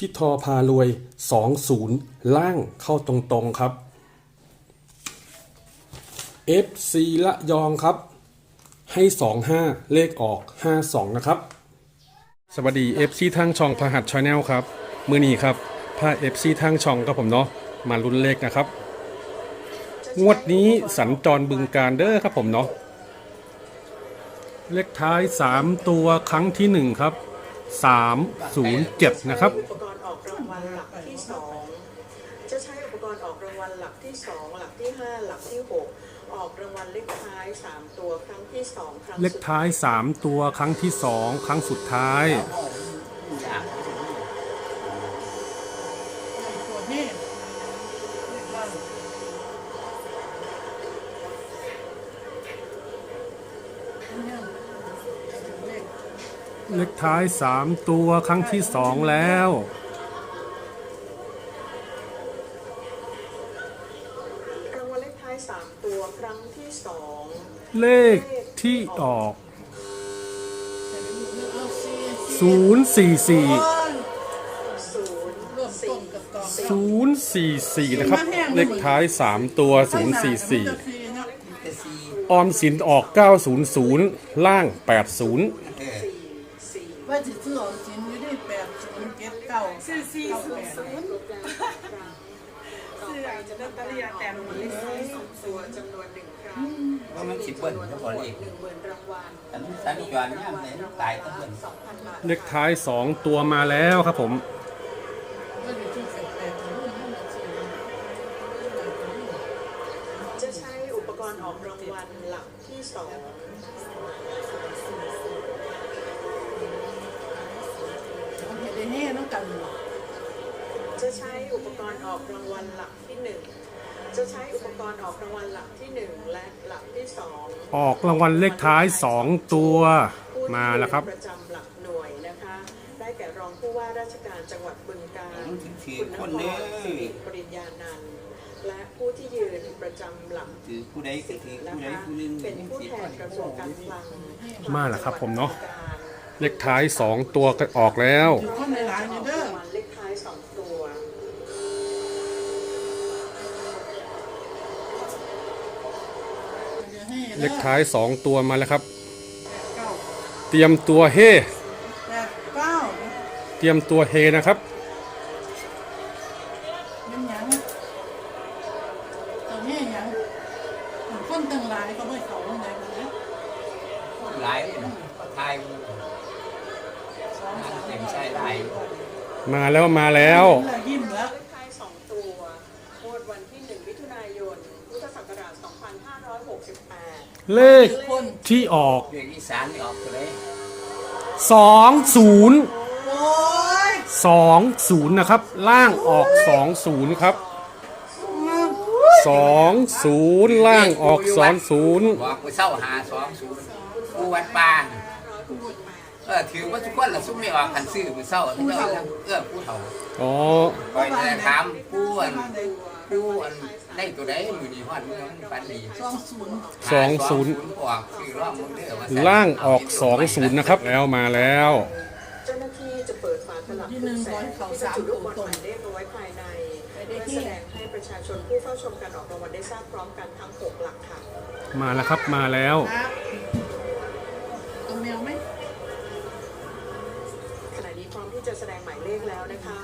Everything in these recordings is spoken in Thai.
พี่ทอพารวย 20 ล่างเข้าตรงๆครับ FC ละยองครับ ให้ 25 เลขออก 52 นะครับ สวัสดี FC ทางช่องพหัสชาแนลครับ มือนี้ครับพา FC ทางช่องกับผมเนาะมาลุ้นเลขนะครับ งวดนี้สัญจรบึงการเด้อครับผมเนาะเลขท้าย 3 ตัวครั้งที่ 1 ครับ 307 นะครับ อุปกรณ์ออกรางวัลหลักที่สองจะใช้อุปกรณ์ออกรางวัลหลักที่สองหลักที่ห้าหลักที่หกออกรางวัลเลขท้ายสามตัวครั้งที่สองครั้งเลขท้าย 3 ตัวครั้งที่ 2 ครั้งสุดท้ายตัวนี้ เลขท้าย 3 ตัวครั้งที่ 2 แล้ว รางวัลเลขท้ายสามตัวครั้งที่สองเลขที่ออก 044ศูนย์เริ่มสี่ต้นกับกอง044 นะครับ เลขท้าย 3 ตัว 044 ออมสินออก 900 ล่าง 80สี่ ว่าจะซื้อออมสินอยู่ได้แปดศูนย์เจ็ดเก้าสี่สี่ศูนย์ศูนย์ต่อไปจะเริ่มต้นรางวัลเลขท้ายสองตัวจำนวนหนึ่งครั้งว่ามันสิบเบิ้ลเฉพาะเลขหนึ่งหมื่นรางวัลอันสันนิจรเนี่ยมันตายทั้งเบิ้ลเลขท้าย2ตัวมาแล้วครับผมจะใช้อุปกรณ์ออกรางวัลหลักที่สอง มันเห็นได้แน่ต้องกันจะใช้อุปกรณ์ออกรางวัลหลักที่หนึ่งจะใช้อุปกรณ์ออกรางวัลหลักที่หนึ่งและหลักที่สองออกรางวัลเลขท้าย2ตัวผู้ที่มาแล้วครับประจำหลักหน่วยนะคะ ได้แก่รองผู้ว่าราชการจังหวัดบึงกาฬมันถึงสี่คุณนคนพเด้รสิริปริญญานันท์และผู้ที่ยืนประจำหลักถือผู้ใดก็สิบถือนะผู้ใดคะผู้หนึ่งเป็นผู้แทนกระทรวงการคลังมาแล้วครับผมเนาะ จังหวัดบึงกฬเลขท้าย2ตัวก็ออกแล้ว อยู่คนในร้านอยู่เด้อรางวัลเลขท้ายสองตัวจะให้เลขท้าย2ตัวมาแล้วครับเก้าเตรียมตัวเฮแปดเก้าเตรียมตัวเฮนะครับ เป็นหยังตัวนี้หยังคนตั้งหลายก็ไม่เขาตรงไหนกันนะ หลายเลยนะทายเต็ม ใช่หลายมาแล้วมาแล้ว ยิ้มแล้วเลขท้ายสองตัวงวดวันที่หนึ่งมิถุนายน พุทธศักราช2568เลขที่ออกเรียกอีสานนี่ออกตัวไหน20โอ้ย20นะครับ ล่างออก20ครับ20ล่างออก20บอกไปเศร้าหาสองศูนย์ผู้วัดป่า เออถือว่าทุกคนละซุ่มไม่ออกคันซื้อไปเศร้าที่เจ้าทั้งเอื้อผู้เฒ่าอ๋อคอยจะถามผู้อันผู้อันได้ตัวใดมือดีฮอดมือมันปันดีสองศูนย์สองศูนย์ออกซื้อรอบมึงเด้อว่าล่างออก20นะครับแล้วมาแล้วเจ้าหน้าที่จะเปิดฝาตลับทุกแสงที่บรรจุลูกบอลหมายเลขเอาไว้ภายในเพื่อแสดงให้ประชาชนผู้เข้าชมการออกรางวัลได้ทราบพร้อมกันทั้ง6หลักค่ะมาแล้วครับมาแล้วครับเอาแมวไหม ขณะนี้พร้อมที่ จะแสดงหมายเลขแล้วนะคะ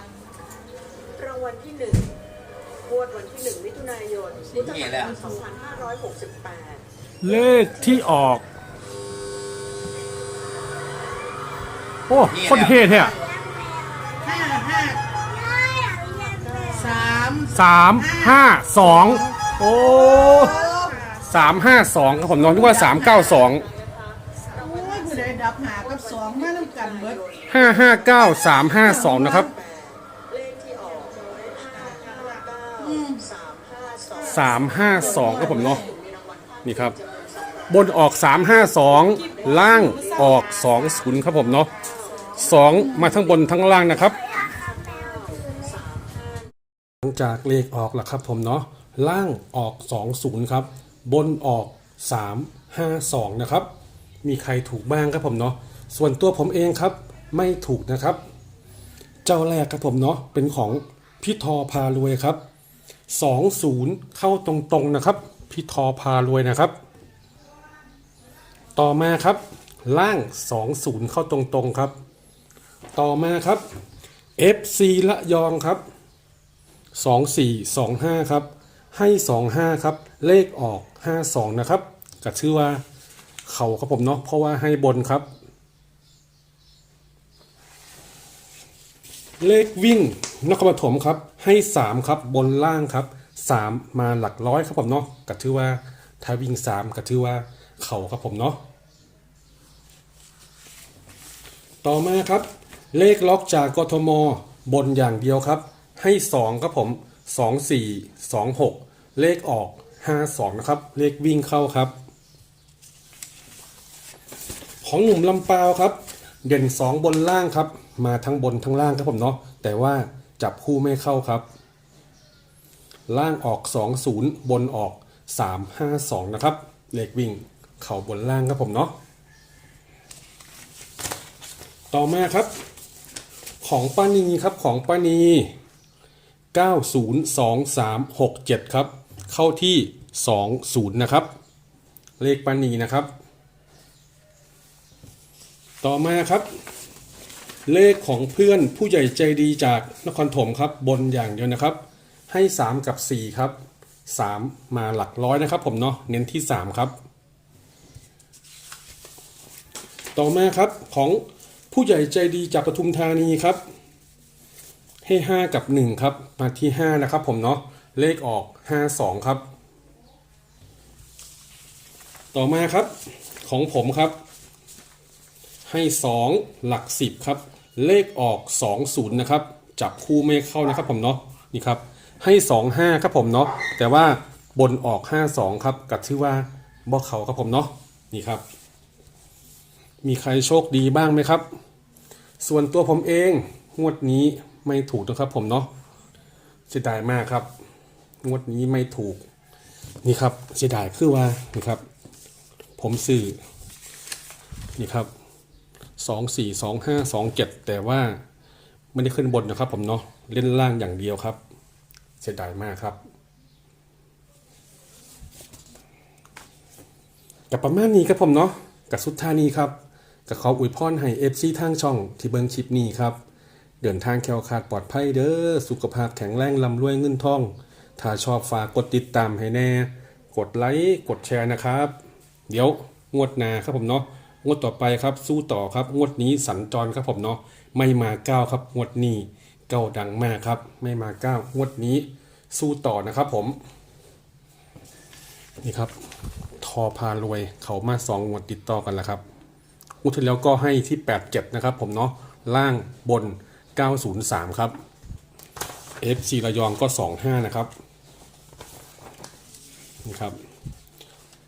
รางวัลที่1งวดวันที่1มิถุนายนพุทธศักราช2568 เลขที่ออก โอ้คนเฮแท้อะห้าห้าสามสามห้าสองโอ้สามห้าสองครับผมน้องนึกว่าสามเก้าสองโอ้ยผู้ใดับหากับสองมาน้ำกันเบิดห้าห้าเก้าสามห้าสองนะครับสามห้าสองครับผมเนาะนี่ครับ บนออกสามห้าสองล่างออกสองศูนย์ครับผมเนาะสองมาทั้งบนทั้งล่างนะครับหลังจากเลขออกแล้วครับผมเนาะล่างออก 20 ครับ บนออก 352 นะครับ มีใครถูกบ้างครับผมเนาะส่วนตัวผมเองครับไม่ถูกนะครับ เจ้าแรกครับผมเนาะเป็นของพี่ทอพารวยครับสองศูนย์เข้าตรงๆนะครับพี่ทอพารวยนะครับ ต่อมาครับ ล่าง 20 เข้าตรงๆครับ ต่อมาครับ FC ละยองครับ 2425 ครับ ให้ 25 ครับ เลขออก 52 นะครับก็ชื่อว่า เขาครับผมเนาะเพราะว่าให้บนครับ เลขวิ่งนครปฐมครับ ให้ 3 ครับบนล่างครับ 3 มาหลักร้อยครับผมเนาะก็ถือว่าถ้าวิ่ง 3 ก็ถือว่าเขาครับผมเนาะต่อมาครับ เลขล็อกจากกทม บนอย่างเดียวครับ ให้ 2 ครับผม 2 4 2 6 เลขออก 5 2 นะครับ เลขวิ่งเข้าครับ ของหนุ่มลำปาวครับ เด่น 2 บนล่างครับ มาทั้งบนทั้งล่างครับผมเนาะแต่ว่าจับคู่ไม่เข้าครับ ล่างออก 2 0 บนออก 3 5 2 นะครับเลขวิ่งเข่าบนล่างครับผมเนาะต่อมาครับ ของป้านีครับของป้านี 902367 ครับ เข้าที่ 20 นะครับ เลขป้านีนะครับ ต่อมาครับ เลขของเพื่อนผู้ใหญ่ใจดีจากนครถมครับบนอย่างเดียวนะครับ ให้ 3 กับ 4 ครับ 3 มาหลักร้อยนะครับ ผมเนาะเน้นที่ 3 ครับ ต่อมาครับของผู้ใหญ่ใจดีจากปทุมธานีครับ ให้ 5 กับ 1 ครับ มาที่ 5 นะครับ ผมเนาะเลขออก 52 ครับ ต่อมาครับของผมครับ ให้ 2 หลัก 10 ครับ เลขออก 20 นะครับ จับคู่ไม่เข้านะครับผมเนาะนี่ครับ ให้ 25 ครับผมเนาะแต่ว่าบนออก 52 ครับกับชื่อว่าบ่เขาครับผมเนาะนี่ครับ มีใครโชคดีบ้างไหมครับ ส่วนตัวผมเองงวดนี้ไม่ถูกนะครับผมเนาะเสียดายมากครับ งวดนี้ไม่ถูกนี่ครับเสียดายคือว่านี่ครับ ผมซื้อนี่ครับ สองสี่สองห้าสองเจ็ดแต่ว่าไม่ได้ขึ้นบนนะครับผมเนาะเล่นล่างอย่างเดียวครับ เสียดายมากครับกับประมาณนี้ครับผมเนาะกับสุดท่านี้ครับก็ขออวยพรให้เอฟซีทางช่องที่เบิ่งคลิปนี้ครับเดินทางแคล้วคลาดปลอดภัยเด้อสุขภาพแข็งแรงลำรวยเงินทอง ถ้าชอบฝากกดติดตามให้แน่ กดไลค์กดแชร์นะครับ เดี๋ยวงวดหนาครับผมเนาะ งวดต่อไปครับสู้ต่อครับงวดนี้สัญจรครับผมเนาะไม่มาเก้าครับงวดนี้เก้าดังมากครับ ไม่มาเก้างวดนี้สู้ต่อนะครับผม นี่ครับ ทอพารวยเขามาสองงวดติดต่อกันแล้วครับงวดที่แล้วก็ให้ที่87นะครับผมเนาะล่างบน903ครับ FC ระยองก็25นะครับนี่ครับ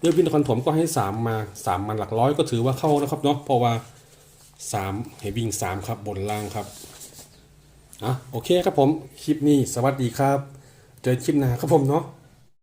เรื่องวินครผมก็ให้3มา3มันหลักร้อยก็ถือว่าเข้านะครับเนาะเพราะว่า3ให้วิ่ง3ครับบนล่างครับอะโอเคครับผมคลิปนี้สวัสดีครับ เจอคลิปหน้าครับผมเนาะ